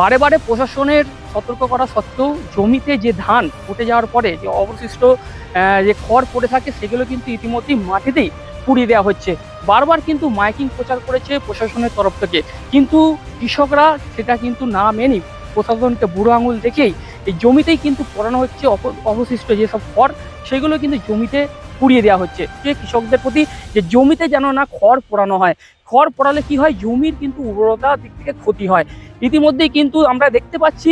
বারে বারে প্রশাসনের সতর্ক করা সত্ত্বেও জমিতে যে ধান ফুটে যাওয়ার পরে যে অবশিষ্ট যে খড় পড়ে থাকে সেগুলো কিন্তু ইতিমধ্যেই মাটিতেই পুড়িয়ে দেওয়া হচ্ছে। বারবার কিন্তু মাইকিং প্রচার করেছে প্রশাসনের তরফ থেকে। কিন্তু কৃষকরা সেটা কিন্তু না মেনে প্রশাসনকে বুড়ো আঙুল দেখেই এই জমিতেই কিন্তু পড়ানো হচ্ছে অবশিষ্ট যেসব খড়, সেগুলো কিন্তু জমিতে পুড়িয়ে দেওয়া হচ্ছে। যে কৃষকদের প্রতি যে জমিতে যেন না খড় পোড়ানো হয় খড় পড়ালে কি হয়? জমির কিন্তু উর্বরতা দিক থেকে ক্ষতি হয়। ইতিমধ্যেই কিন্তু আমরা দেখতে পাচ্ছি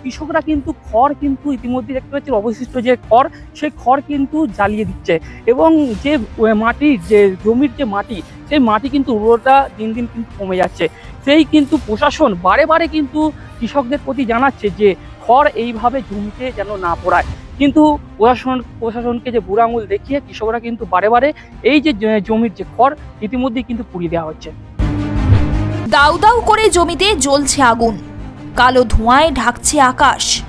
কৃষকরা কিন্তু খড় কিন্তু ইতিমধ্যে দেখতে পাচ্ছি অবশিষ্ট যে খড় সেই খড় কিন্তু জ্বালিয়ে দিচ্ছে। এবং যে আহ, মাটি যে জমির যে মাটি সেই মাটি কিন্তু উর্বরতা দিন দিন কিন্তু কমে যাচ্ছে। সেই কিন্তু প্রশাসন বারে বারে কিন্তু কৃষকদের প্রতি জানাচ্ছে যে খড় এইভাবে জমিতে যেন না পড়ায়। কিন্তু প্রশাসন, প্রশাসনকে যে বুড়ো আঙুল দেখিয়ে কৃষকরা কিন্তু বারে বারে এই যে জমির যে খড়, ইতিমধ্যেই কিন্তু পুড়িয়ে দেওয়া হচ্ছে। দাউ দাউ করে জমিতে জ্বলছে আগুন। কালো ধোঁয়ায় ঢাকছে আকাশ।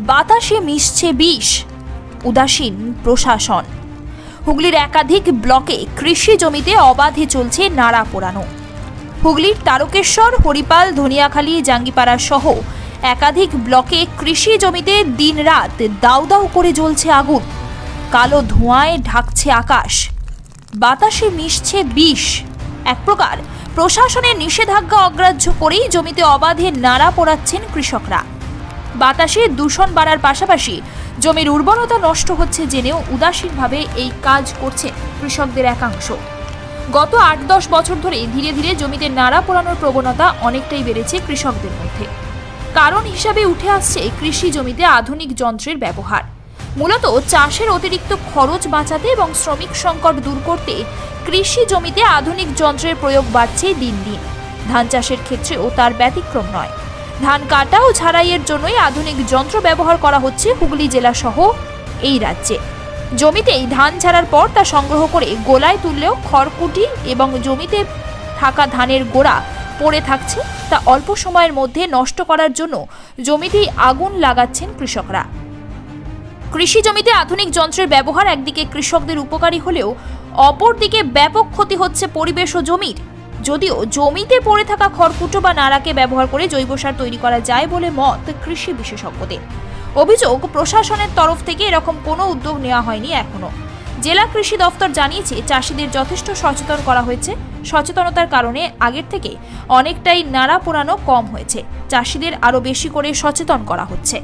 বাতাসে মিশছে বিষ। উদাসীন প্রশাসন। হুগলির একাধিক ব্লকে কৃষি জমিতে অবাধে চলছে নাড়া পোড়ানো। হুগলির তারকেশ্বর, হরিপাল, ধনিয়াখালী, জাঙ্গিপাড়া সহ একাধিক ব্লকে কৃষি জমিতে দিনরাত দাউ দাউ করে জ্বলছে আগুন। কালো ধোঁয়ায় ঢাকছে আকাশ। বাতাসে মিশছে বিষ। এক প্রকার প্রশাসনের নিষেধাজ্ঞা অগ্রাহ্য করেই জমিতে অবাধে নাড়া পোড়াচ্ছেন কৃষকরা। বাতাসে দূষণ বাড়ার পাশাপাশি জমির উর্বরতা নষ্ট হচ্ছে জেনেও উদাসীনভাবে এই কাজ করছে কৃষকদের একাংশ। গত আট দশ বছর ধরে ধীরে ধীরে জমিতে নাড়া পোড়ানোর প্রবণতা অনেকটাই বেড়েছে কৃষকদের মধ্যে। কারণ হিসাবে উঠে আসছে কৃষি জমিতে আধুনিক যন্ত্রের ব্যবহার। মূলত চাষের অতিরিক্ত খরচ বাঁচাতে এবং শ্রমিক সংকট দূর করতে কৃষি জমিতে আধুনিক যন্ত্রের প্রয়োগ বাড়ছে দিন দিন। ধান চাষের ক্ষেত্রেও তার ব্যতিক্রম নয়। ধান কাটা ও ঝাড়াইয়ের জন্যই আধুনিক যন্ত্র ব্যবহার করা হচ্ছে হুগলি জেলা সহ এই রাজ্যে। জমিতেই ধান ছাড়ার পর তা সংগ্রহ করে গোলায় তুললেও খড়কুটি এবং জমিতে থাকা ধানের গোড়া পড়ে থাকছে, তা অল্প সময়ের মধ্যে নষ্ট করার জন্য জমিতেই আগুন লাগাচ্ছেন কৃষকরা। কৃষি জমিতে আধুনিক যন্ত্রের ব্যবহার একদিকে কৃষকদের উপকারী হলেও অপরদিকে ব্যাপক ক্ষতি হচ্ছে পরিবেশ ও জমির। যদিও জমিতে পড়ে থাকা খড়কুটো বা নাড়াকে ব্যবহার করে জৈব সার তৈরি করা যায় বলে মত কৃষি বিশেষজ্ঞদের। অভিযোগ, প্রশাসনের তরফ থেকে এরকম কোনো উদ্যোগ নেওয়া হয়নি এখনও। জেলা কৃষি দফতর জানিয়েছে চাষিদের যথেষ্ট সচেতন করা হয়েছে। সচেতনতার কারণে আগের থেকে অনেকটাই নাড়া পোড়ানো কম হয়েছে। চাষিদের আরও বেশি করে সচেতন করা হচ্ছে।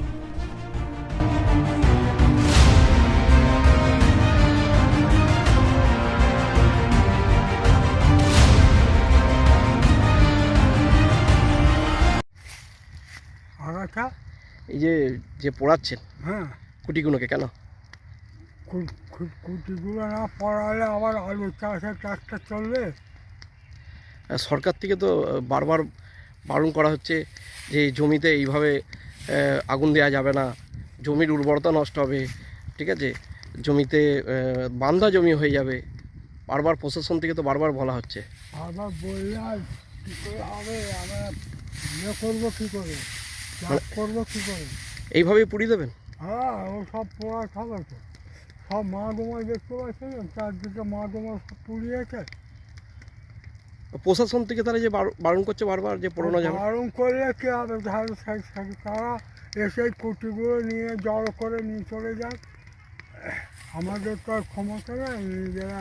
এই যে যে পড়াচ্ছেন হ্যাঁ। কুটিগুলোকে কেন? কুটিগুলো না পড়ালে আবার আলু চাষে চাষটা চলবে? সরকার থেকে তো বারবার বারণ করা হচ্ছে যে জমিতে এইভাবে আগুন দেওয়া যাবে না জমির উর্বরতা নষ্ট হবে ঠিক আছে? জমিতে বান্ধা জমি হয়ে যাবে। বারবার প্রশাসন থেকে তো বারবার বলা হচ্ছে। আবার বললে আর কী করে হবে? আমরা ইয়ে করব কী করে? মানে- করব কী করে? এইভাবেই পুড়িয়ে দেবেন? হ্যাঁ ও সব পোড়া খাবে তো সব মা ডোমায় দেখতে পাচ্ছি না চারদিকে মা ডোমা সব পুড়িয়েছে। প্রশাসন থেকে তারা যে বার- বারণ করছে বারবার যে পোড়ানো যাবে বারণ করলে কী হবে? ধারে সাইড তারা এসে কুটিগুলো নিয়ে জড়ো করে নিয়ে চলে যায় আমাদের তো আর ক্ষমতা নেই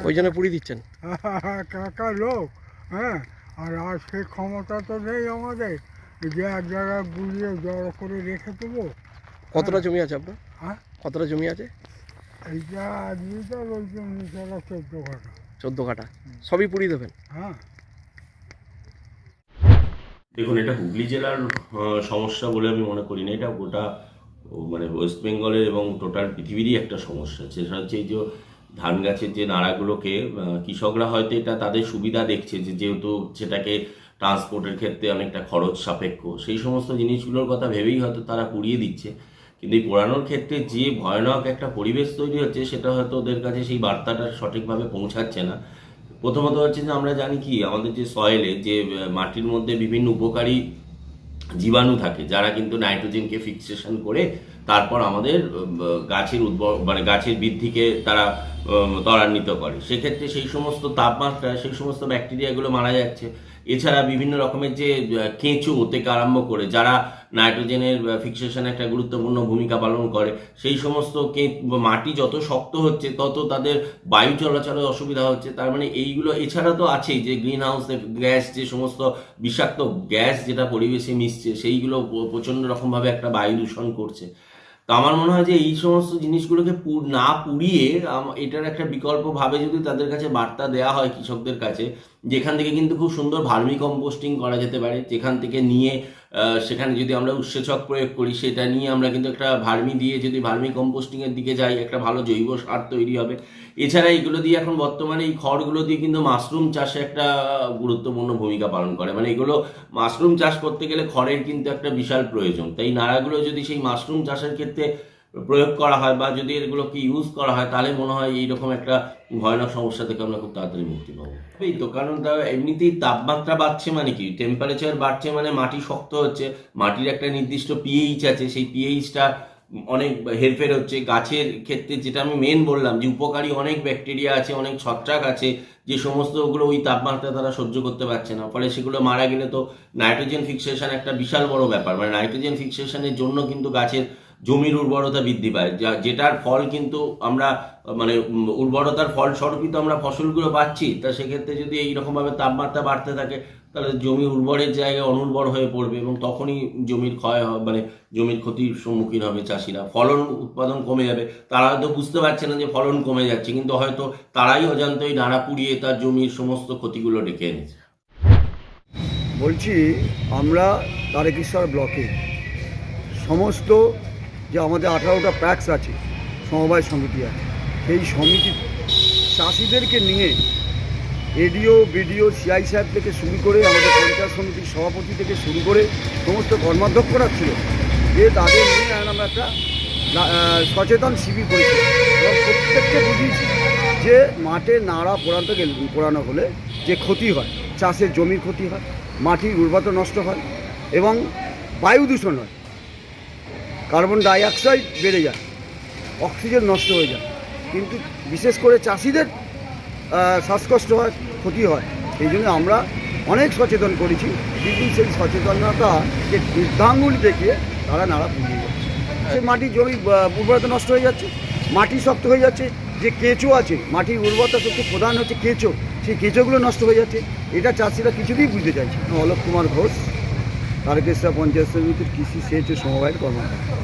ওই জন্য পুড়িয়ে দিচ্ছেন? কাকা লোক হ্যাঁ? আর আর সেই ক্ষমতা তো নেই আমাদের যে এক জায়গায় গুলিয়ে জড়ো করে রেখে দেবো। কতটা জমি আছে আপনার? হ্যাঁ? কতটা জমি আছে? এইটা চোদ্দ কাটা সবই পুড়িয়ে দেবেন? হ্যাঁ। দেখুন এটা হুগলি জেলার সমস্যা বলে আমি মনে করি না। এটা গোটা মানে ওয়েস্ট বেঙ্গলের এবং টোটাল পৃথিবীরই একটা সমস্যা। সেটা হচ্ছে এই যে ধান গাছের যে নাড়াগুলোকে কৃষকরা হয়তো এটা তাদের সুবিধা দেখছে যে যেহেতু সেটাকে ট্রান্সপোর্টের ক্ষেত্রে অনেকটা খরচ সাপেক্ষ। সেই সমস্ত জিনিসগুলোর কথা ভেবেই হয়তো তারা পুড়িয়ে দিচ্ছে। কিন্তু এই পড়ানোর ক্ষেত্রে যে ভয়ানক একটা পরিবেশ তৈরি হচ্ছে, সেটা হয়তো ওদের কাছে সেই বার্তাটা সঠিকভাবে পৌঁছাচ্ছে না। প্রথমত হচ্ছে যে আমরা জানি কি, আমাদের যে সয়েলে, যে মাটির মধ্যে বিভিন্ন উপকারী জীবাণু থাকে, যারা কিন্তু নাইট্রোজেনকে ফিক্সেশন করে তারপর আমাদের গাছের উদ্ভব মানে গাছের বৃদ্ধিকে তারা ত্বরান্বিত করে। সেক্ষেত্রে সেই সমস্ত তাপমাত্রা, সেই সমস্ত ব্যাকটেরিয়াগুলো মারা যাচ্ছে। এছাড়া বিভিন্ন রকমের যে কেঁচো থেকে আরম্ভ করে, যারা নাইট্রোজেনের ফিক্সেশন একটা গুরুত্বপূর্ণ ভূমিকা পালন করে, সেই সমস্ত মাটি যত শক্ত হচ্ছে, তত তাদের বায়ু চলাচলে অসুবিধা হচ্ছে। তার মানে এইগুলো এছাড়া তো আছেই যে গ্রিন হাউস গ্যাস যে সমস্ত বিষাক্ত গ্যাস যেটা পরিবেশে মিশছে, সেইগুলো প্রচণ্ড রকমভাবে একটা বায়ু দূষণ করছে। তো আমার মনে হয় যে এই সমস্ত জিনিসগুলোকে না পুড়িয়ে এটার একটা বিকল্পভাবে যদি তাদের কাছে বার্তা দেওয়া হয় কৃষকদের কাছে যেখান থেকে কিন্তু খুব সুন্দর ভার্মি কম্পোস্টিং করা যেতে পারে, যেখান থেকে নিয়ে সেখানে যদি আমরা উৎসেচক প্রয়োগ করি, সেটা নিয়ে আমরা কিন্তু একটা ভার্মি দিয়ে যদি ভার্মি কম্পোস্টিংয়ের দিকে যাই, একটা ভালো জৈব সার তৈরি হবে। এছাড়া এইগুলো দিয়ে এখন বর্তমানে এই খড়গুলো দিয়ে কিন্তু মাশরুম চাষে একটা গুরুত্বপূর্ণ ভূমিকা পালন করে। মানে এগুলো মাশরুম চাষ করতে গেলে খড়ের কিন্তু একটা বিশাল প্রয়োজন। তাই নাড়াগুলো যদি সেই মাশরুম চাষের ক্ষেত্রে প্রয়োগ করা হয় বা যদি এগুলোকে ইউজ করা হয়, তাহলে মনে হয় এইরকম একটা ভয়ানক সমস্যা থেকে আমরা খুব তাড়াতাড়ি মুক্তি পাবো। এই তো কারণ এমনিতেই তাপমাত্রা বাড়ছে মানে কি? টেম্পারেচার বাড়ছে মানে মাটি শক্ত হচ্ছে। মাটির একটা নির্দিষ্ট পিএইচ আছে, সেই পিএইচটা অনেক হেরফের হচ্ছে। গাছের ক্ষেত্রে যেটা আমি মেন বললাম, যে উপকারী অনেক ব্যাকটেরিয়া আছে, অনেক ছত্রাক আছে, যে সমস্ত ওগুলো ওই তাপমাত্রা তারা সহ্য করতে পারছে না। ফলে সেগুলো মারা গেলে তো নাইট্রোজেন ফিক্সেশন একটা বিশাল বড় ব্যাপার। মানে নাইট্রোজেন ফিক্সেশনের জন্য কিন্তু গাছের জমির উর্বরতা বৃদ্ধি পায়। যা, যেটার ফল কিন্তু আমরা মানে উর্বরতার ফল স্বরূপই তো আমরা ফসলগুলো পাচ্ছি। তা সেক্ষেত্রে যদি এইরকমভাবে তাপমাত্রা বাড়তে থাকে, তাহলে জমি উর্বরের জায়গায় অনুর্বর হয়ে পড়বে এবং তখনই জমির ক্ষয় হবে মানে জমির ক্ষতির সম্মুখীন হবে চাষিরা। ফলন উৎপাদন কমে যাবে। তারা হয়তো বুঝতে পারছে না যে ফলন কমে যাচ্ছে, কিন্তু হয়তো তারাই অজান্তই নাড়া পুড়িয়ে তার জমির সমস্ত ক্ষতিগুলো ডেকে এনেছে। বলছি, আমরা তারেকেশ্বর ব্লকে সমস্ত যে আমাদের আঠারোটা প্যাক্স আছে, সমবায় সমিতি আছে। সেই সমিতি চাষিদেরকে নিয়ে এডিও, বিডিও, সিআই সাহেব থেকে শুরু করে আমাদের পঞ্চায়েত সমিতির সভাপতি থেকে শুরু করে সমস্ত কর্মাধ্যক্ষরা ছিল। যে তাদের নিয়ে আমরা একটা সচেতন শিবির করেছি। এবং প্রত্যেককে বুঝিয়েছি যে মাঠে নাড়া পোড়াতে গেলে, পোড়ানো হলে যে ক্ষতি হয়, চাষের জমির ক্ষতি হয়, মাটির উর্বরতা নষ্ট হয় এবং বায়ু দূষণ হয়। কার্বন ডাইঅক্সাইড বেড়ে যায়, অক্সিজেন নষ্ট হয়ে যায়। কিন্তু বিশেষ করে চাষিদের শ্বাসকষ্ট হয়, ক্ষতি হয়। এই জন্য আমরা অনেক সচেতন করেছি। কিন্তু সেই সচেতনতা যে বৃদ্ধাঙ্গুলি দেখিয়ে তারা নাড়া পুড়িয়ে যাচ্ছে। সেই মাটির জমি উর্বরতা নষ্ট হয়ে যাচ্ছে, মাটি শক্ত হয়ে যাচ্ছে, যে কেঁচো আছে, মাটির উর্বরতা শক্তি প্রধান হচ্ছে কেঁচো। সেই কেঁচোগুলো নষ্ট হয়ে যাচ্ছে। এটা চাষিরা কিছুতেই বুঝতে চাইছে। অলোক কুমার ঘোষ। তারকেশ্বর পঞ্চায়েত সমিতির কৃষি সেচ ও সমবায়ের কর্মকর্তা।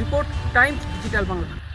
Report Times Digital Bangla.